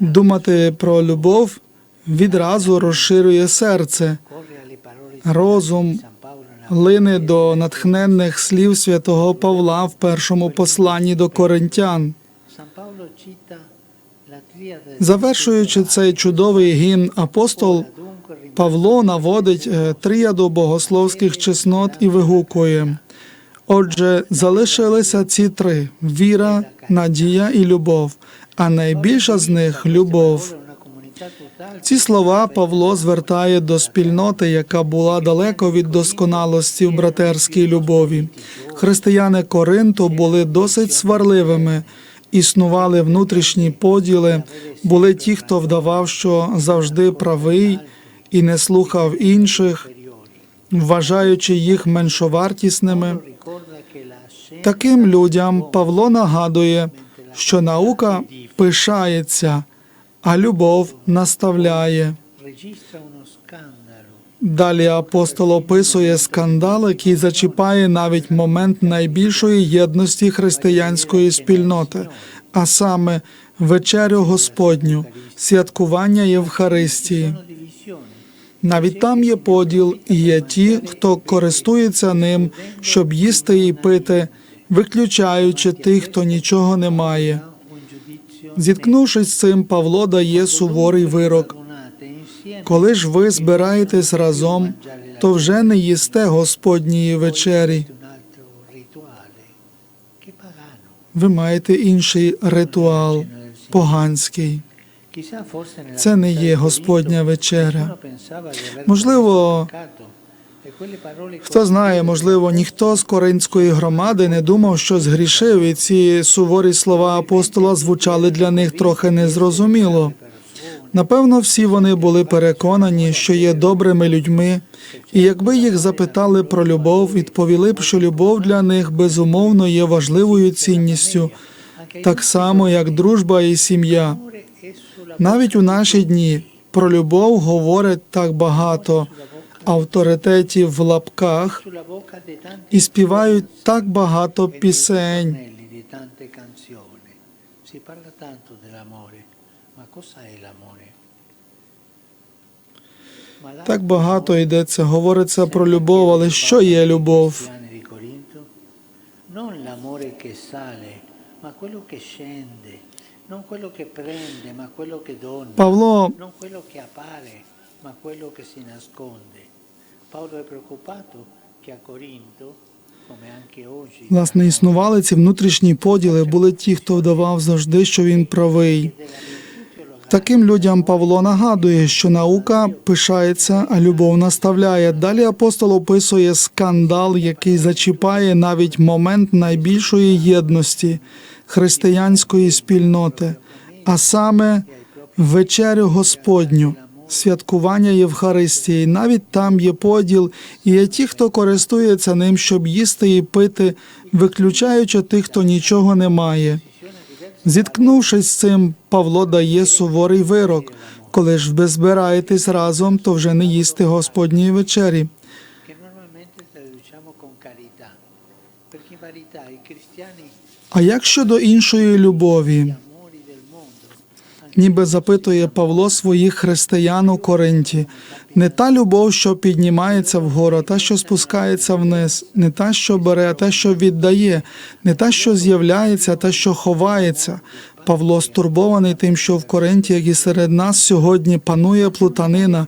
Думати про любов відразу розширює серце, розум лине до натхненних слів святого Павла в першому посланні до коринтян. Завершуючи цей чудовий гімн, апостол Павло наводить е, тріаду богословських чеснот і вигукує. Отже, залишилися ці три: віра, надія і любов, а найбільша з них любов. Ці слова Павло звертає до спільноти, яка була далеко від досконалості в братерській любові. Християни Коринту були досить сварливими, існували внутрішні поділи, були ті, хто вдавав, що завжди правий і не слухав інших, вважаючи їх меншовартісними. Таким людям Павло нагадує, що наука пишається, а любов наставляє. Далі апостол описує скандал, який зачіпає навіть момент найбільшої єдності християнської спільноти, а саме вечерю Господню, святкування Євхаристії. Навіть там є поділ, і є ті, хто користується ним, щоб їсти і пити, виключаючи тих, хто нічого не має. Зіткнувшись з цим, Павло дає суворий вирок. Коли ж ви збираєтесь разом, то вже не їсте Господньої вечері. Ви маєте інший ритуал поганський. Це не є Господня вечеря. Можливо, Хто знає, можливо, ніхто з коринської громади не думав, що згрішив, і ці суворі слова апостола звучали для них трохи незрозуміло. Напевно, всі вони були переконані, що є добрими людьми, і якби їх запитали про любов, відповіли б, що любов для них безумовно є важливою цінністю, так само як дружба і сім'я. Навіть у наші дні про любов говорять так багато авторитетів в лапках і співають так багато пісень. Так багато йдеться, говориться про любов, але що є любов? Павло власне існували ці внутрішні поділи, були ті, хто вдавав завжди, що він правий. Таким людям Павло нагадує, що наука пишається, а любов наставляє. Далі апостол описує скандал, який зачіпає навіть момент найбільшої єдності християнської спільноти, а саме вечерю Господню, святкування Євхаристії. Навіть там є поділ, і є ті, хто користується ним, щоб їсти і пити, виключаючи тих, хто нічого не має. Зіткнувшись з цим, Павло дає суворий вирок. Коли ж ви збираєтесь разом, то вже не їсти Господньої вечері. А як щодо іншої любові? Ніби запитує Павло своїх християн у Коринті. Не та любов, що піднімається вгору, та, що спускається вниз, не та, що бере, а та, що віддає, не та, що з'являється, а та, що ховається. Павло стурбований тим, що в Коринті, як і серед нас сьогодні панує плутанина,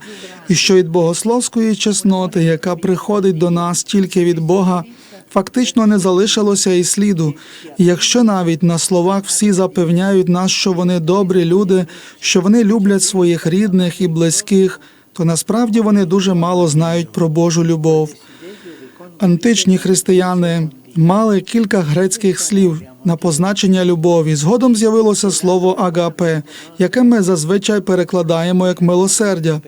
і що від богословської чесноти, яка приходить до нас тільки від Бога, фактично не залишилося і сліду. І якщо навіть на словах всі запевняють нас, що вони добрі люди, що вони люблять своїх рідних і близьких, то насправді вони дуже мало знають про Божу любов. Античні християни мали кілька грецьких слів на позначення любові. Згодом з'явилося слово агапе, яке ми зазвичай перекладаємо як милосердя.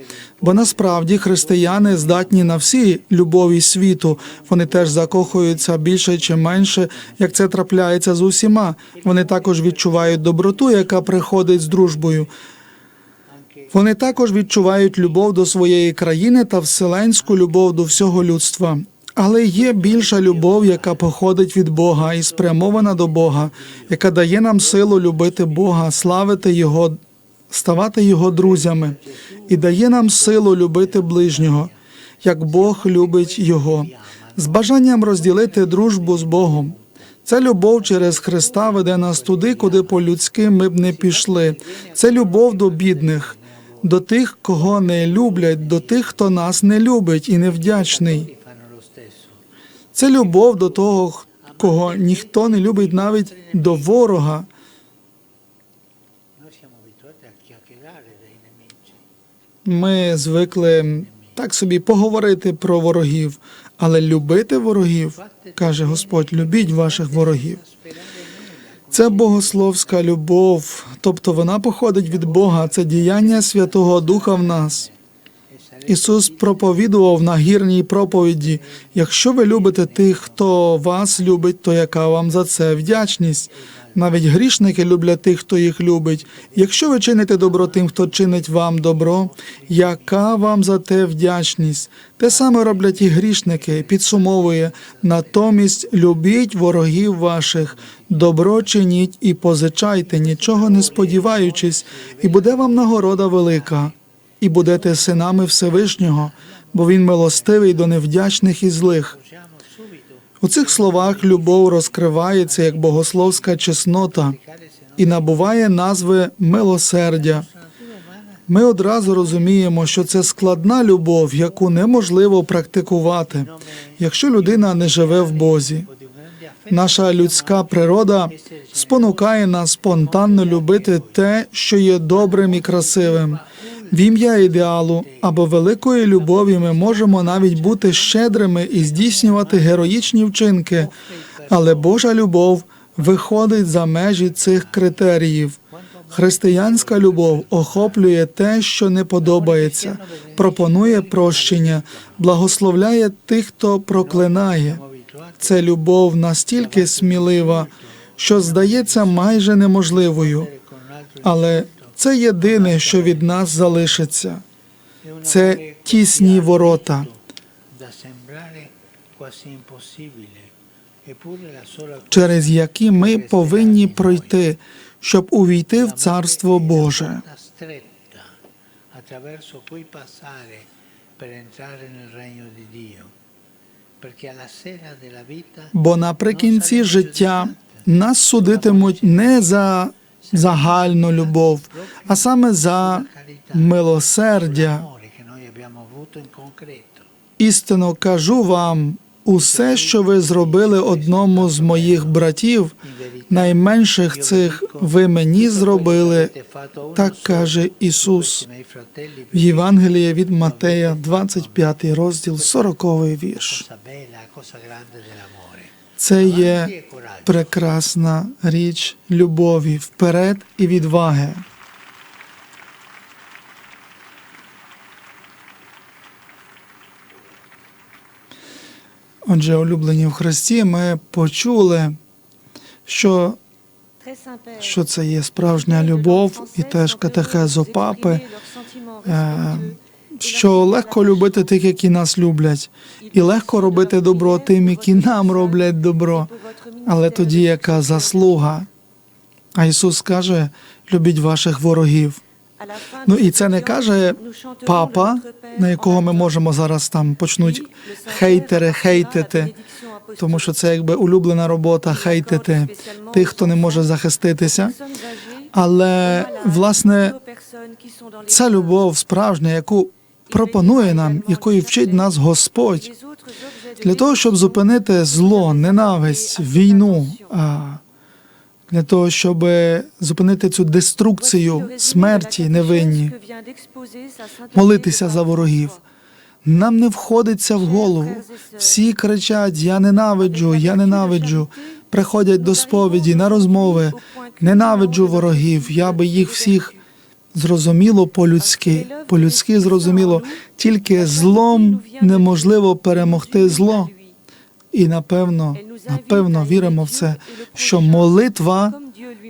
Бо насправді християни здатні на всі любові світу. Вони теж закохуються більше чи менше, як це трапляється з усіма. Вони також відчувають доброту, яка приходить з дружбою. Вони також відчувають любов до своєї країни та вселенську любов до всього людства. Але є більша любов, яка походить від Бога і спрямована до Бога, яка дає нам силу любити Бога, славити Його ставати його друзями і дає нам силу любити ближнього, як Бог любить його, з бажанням розділити дружбу з Богом. Ця любов через Христа веде нас туди, куди по-людськи ми б не пішли. Це любов до бідних, до тих, кого не люблять, до тих, хто нас не любить і невдячний. Це любов до того, кого ніхто не любить, навіть до ворога. Ми звикли так собі поговорити про ворогів, але любити ворогів, каже Господь, любіть ваших ворогів. Це богословська любов, тобто вона походить від Бога, це діяння Святого Духа в нас. Ісус проповідував на гірній проповіді: якщо ви любите тих, хто вас любить, то яка вам за це вдячність? Навіть грішники люблять тих, хто їх любить. Якщо ви чините добро тим, хто чинить вам добро, яка вам за те вдячність? Те саме роблять і грішники, підсумовує. Натомість любіть ворогів ваших, добро чиніть і позичайте, нічого не сподіваючись, і буде вам нагорода велика і будете синами Всевишнього, бо він милостивий до невдячних і злих. У цих словах любов розкривається як богословська чеснота і набуває назви милосердя. Ми одразу розуміємо, що це складна любов, яку неможливо практикувати, якщо людина не живе в Бозі. Наша людська природа спонукає нас спонтанно любити те, що є добрим і красивим. В ім'я ідеалу або великої любові ми можемо навіть бути щедрими і здійснювати героїчні вчинки, але Божа любов виходить за межі цих критеріїв. Християнська любов охоплює те, що не подобається, пропонує прощення, благословляє тих, хто проклинає. Це любов настільки смілива, що здається майже неможливою, але це єдине, що від нас залишиться. Це тісні ворота, через які ми повинні пройти, щоб увійти в Царство Боже. Бо наприкінці життя нас судитимуть не за загальну любов, а саме за милосердя. Істинно кажу вам, усе, що ви зробили одному з моїх братів, найменших цих ви мені зробили, так каже Ісус. В Євангелії від Матея, 25 розділ, 40 вірш. Це є прекрасна річ любові вперед і відваги. Отже, улюблені в Христі, ми почули, що, що це є справжня любов, і теж катехезу папи, е, що легко любити тих, які нас люблять, і легко робити добро тим, які нам роблять добро. Але тоді яка заслуга? А Ісус каже: любіть ваших ворогів. Ну і це не каже папа, на якого ми можемо зараз там почнуть хейтери хейтити, тому що це якби улюблена робота хейтити тих, хто не може захиститися. Але власне ця любов справжня, яку пропонує нам, якою вчить нас Господь, для того, щоб зупинити зло, ненависть, війну, для того, щоб зупинити цю деструкцію смерті невинні, молитися за ворогів. Нам не входиться в голову. Всі кричать: Я ненавиджу, я ненавиджу. Приходять до сповіді на розмови. Ненавиджу ворогів. Я би їх всіх зрозуміло по-людськи. По-людськи зрозуміло. Тільки злом неможливо перемогти зло. І напевно, напевно, віримо в це, що молитва,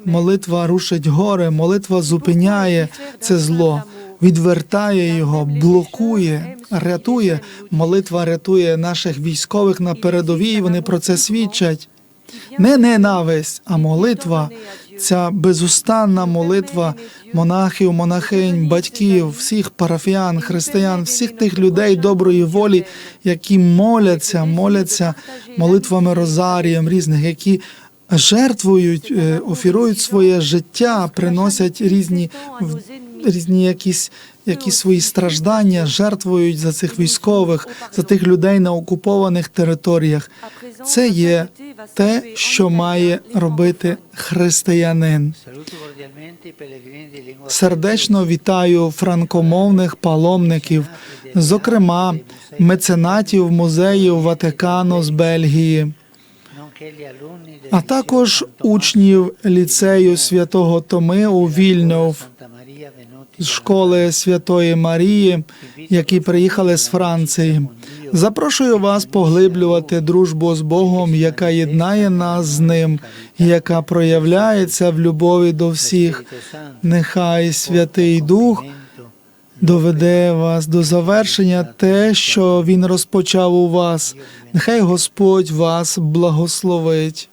молитва рушить гори, молитва зупиняє це зло, відвертає його, блокує, рятує. Молитва рятує наших військових на передовій. Вони про це свідчать. Не ненависть, а молитва ця безустанна молитва монахів, монахинь, батьків, всіх парафіян, християн, всіх тих людей доброї волі, які моляться, моляться молитвами розарієм різних, які жертвують, е, офірують своє життя, приносять різні різні якісь, якісь свої страждання, жертвують за цих військових, за тих людей на окупованих територіях. Це є те, що має робити християнин. Сердечно вітаю франкомовних паломників, зокрема меценатів музеїв Ватикану з Бельгії, а також учнів ліцею святого Томи у venuti з школи Святої Марії, які приїхали з Франції. Запрошую вас поглиблювати дружбу з Богом, яка єднає нас з ним, яка проявляється в любові до всіх. Нехай Святий Дух доведе вас до завершення те, що Він розпочав у вас. Нехай Господь вас благословить.